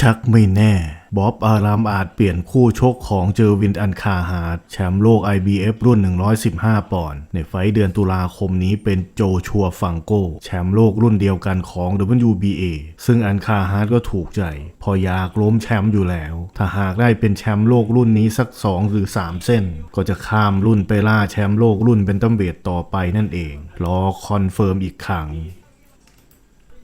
ชักไม่แน่ บ๊อบอารามอาจเปลี่ยนคู่ชกของเจอวินอันคาฮาร์ดแชมป์โลก IBF รุ่น 115 ปอนด์ในไฟเดือนตุลาคมนี้เป็นโจชัวฟังโก แชมป์โลกรุ่นเดียวกันของ WBA ซึ่งอันคาฮาร์ดก็ถูกใจ พออยากล้มแชมป์อยู่แล้ว ถ้าหากได้เป็นแชมป์โลกรุ่นนี้สัก 2 หรือ 3 เส้น ก็จะข้ามรุ่นไปล่าแชมป์โลกรุ่นเป็นตัมเวทต่อไปนั่นเองรอคอนเฟิร์มอีกครั้ง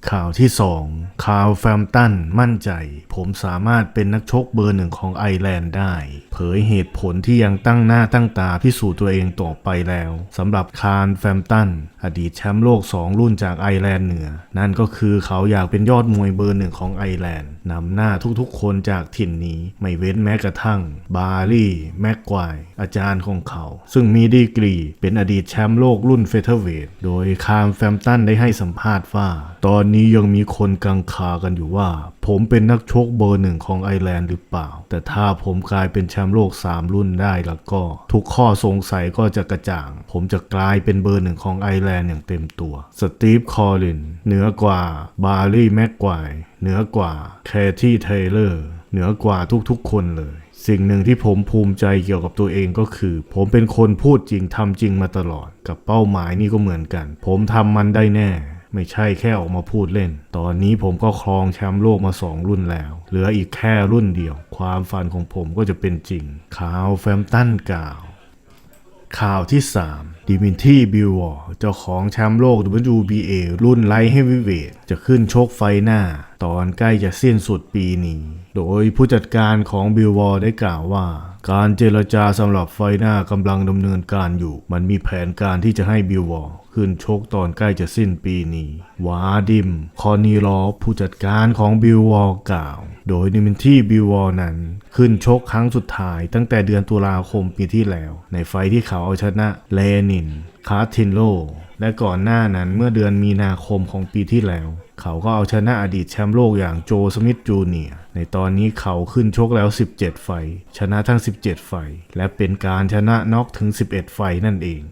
ข่าวที่ 2 คาร์แฟมตันมั่นใจ ผมสามารถเป็นนักชกเบอร์หนึ่งของไอร์แลนด์ได้ เผยเหตุผลที่ยังตั้งหน้าตั้งตาพิสูจน์ตัวเองต่อไปแล้วสำหรับคาร์แฟมตัน อดีตแชมป์โลก 2 รุ่นจากไอร์แลนด์เหนือ นั่นก็คือเขาอยากเป็นยอดมวยเบอร์หนึ่งของไอร์แลนด์นำหน้าทุกๆ คนจากถิ่นนี้ไม่เว้นแม้กระทั่ง บาร์ลี่แม็กควายอาจารย์ของเขา ซึ่งมีดีกรีเป็นอดีตแชมป์โลกรุ่นเฟเธอร์เวทโดยคาร์แฟมตันได้ให้สัมภาษณ์ว่าตอนนี้ยังมีคนกังขากันอยู่ว่า ผมเป็นนักชกเบอร์หนึ่งของไอแลนด์หรือเปล่า แต่ถ้าผมกลายเป็นแชมป์โลก 3 รุ่นได้แล้วก็ ทุกข้อสงสัยก็จะกระจ่าง ผมจะกลายเป็นเบอร์หนึ่งของไอแลนด์อย่างเต็มตัวสตีฟคอลลินเหนือกว่าบาร์ลี่แม็กควายเหนือกว่าแคที่เทเลอร์เหนือกว่าทุกๆคนเลยสิ่งหนึ่งที่ผมภูมิใจเกี่ยวกับตัวเองก็คือ ผมเป็นคนพูดจริงทำจริงมาตลอด กับเป้าหมายนี่ก็เหมือนกัน ผมทำมันได้แน่ ไม่ใช่แค่ออกมาพูดเล่น ตอนนี้ผมก็ครองแชมป์โลกมาสองรุ่นแล้ว เหลืออีกแค่รุ่นเดียว ความฝันของผมก็จะเป็นจริงข่าวแฟมตันกล่าว ข่าวที่ 3 ดิมินทีบิลวอร์เจ้าของแชมป์โลก WBA รุ่นไลท์เฮฟวีเวทจะขึ้นชกไฟหน้า ตอนใกล้จะสิ้นสุดปีนี้ โดยผู้จัดการของบิลวอร์ได้กล่าวว่าการเจรจาสำหรับไฟหน้ากำลังดำเนินการอยู่ มันมีแผนการที่จะให้บิลวอร์ขึ้นชกตอนใกล้จะสิ้นปีนี้วาดิม คอนีลอฟผู้จัดการของบิลวอร์กล่าว โดยดิมินที่บิลวอร์นั้น ขึ้นชกครั้งสุดท้ายตั้งแต่เดือนตุลาคมปีที่แล้ว ในไฟที่เขาเอาชนะเลนิน คาร์ตินโล และก่อนหน้านั้นเมื่อเดือนมีนาคมของปีที่แล้ว เขาก็เอาชนะอดีตแชมป์โลกอย่างโจสมิธจูเนียในตอนนี้เขาขึ้นชกแล้ว 17 ไฟ ชนะทั้ง 17 ไฟ และเป็นการชนะน็อกถึง 11 ไฟนั่นเอง